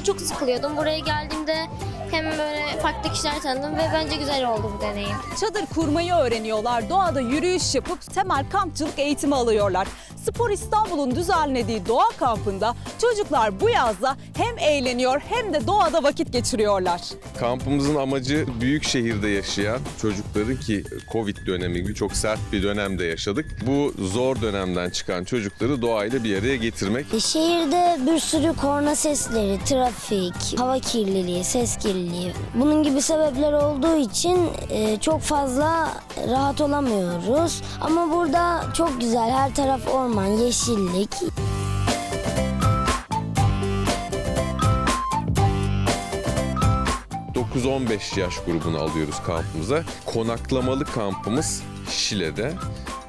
Normalde çok sıkılıyordum. Buraya geldiğimde hem böyle farklı kişiler tanıdım ve bence güzel oldu bu deneyim. Çadır kurmayı öğreniyorlar, doğada yürüyüş yapıp temel kampçılık eğitimi alıyorlar. Spor İstanbul'un düzenlediği doğa kampında çocuklar bu yazda hem eğleniyor hem de doğada vakit geçiriyorlar. Kampımızın amacı büyük şehirde yaşayan çocukların ki Covid dönemi gibi çok sert bir dönemde yaşadık. Bu zor dönemden çıkan çocukları doğayla bir araya getirmek. E, Şehirde bir sürü korna sesleri, trafik, hava kirliliği, ses kirliliği bunun gibi sebepler olduğu için e, çok fazla rahat olamıyoruz. Ama burada çok güzel her taraf orman, yeşillik. 9-15 yaş grubunu alıyoruz kampımıza. Konaklamalı kampımız Şile'de.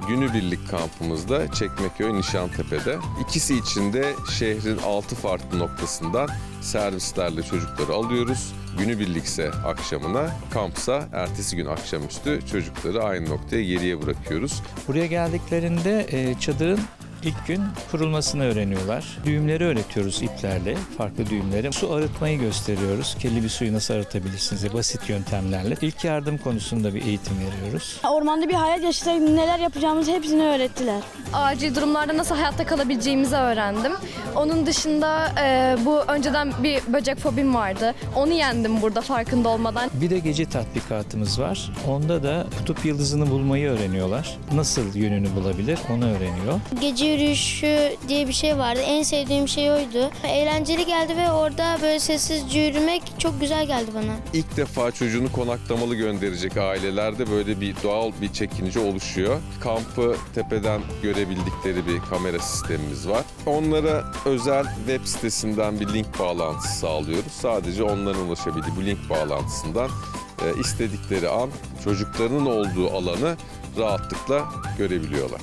Günübirlik kampımızda Çekmeköy Nişantepe'de. İkisi için de şehrin 6 farklı noktasından servislerle çocukları alıyoruz. Günübirlikse akşamına, kampsa ertesi gün akşamüstü çocukları aynı noktaya geriye bırakıyoruz. Buraya geldiklerinde e, çadırın ilk gün kurulmasını öğreniyorlar. Düğümleri öğretiyoruz iplerle, farklı düğümleri. Su arıtmayı gösteriyoruz. Kirli bir suyu nasıl arıtabilirsiniz diye basit yöntemlerle. İlk yardım konusunda bir eğitim veriyoruz. Ormanda bir hayat yaşasaydık neler yapacağımızı hepsini öğrettiler. acil durumlarda nasıl hayatta kalabileceğimizi öğrendim. Onun dışında e, bu önceden bir böcek fobim vardı. Onu yendim burada farkında olmadan. Bir de gece tatbikatımız var. Onda da kutup yıldızını bulmayı öğreniyorlar. Nasıl yönünü bulabilir onu öğreniyor. Gece yürüyüşü diye bir şey vardı. En sevdiğim şey oydu. Eğlenceli geldi ve orada böyle sessizce yürümek çok güzel geldi bana. İlk defa çocuğunu konaklamalı gönderecek ailelerde böyle bir doğal bir çekince oluşuyor. Kampı tepeden görebildikleri bir kamera sistemimiz var. Onlara özel web sitesinden bir link bağlantısı sağlıyoruz. Sadece onların ulaşabildiği bu link bağlantısından e, istedikleri an çocuklarının olduğu alanı rahatlıkla görebiliyorlar.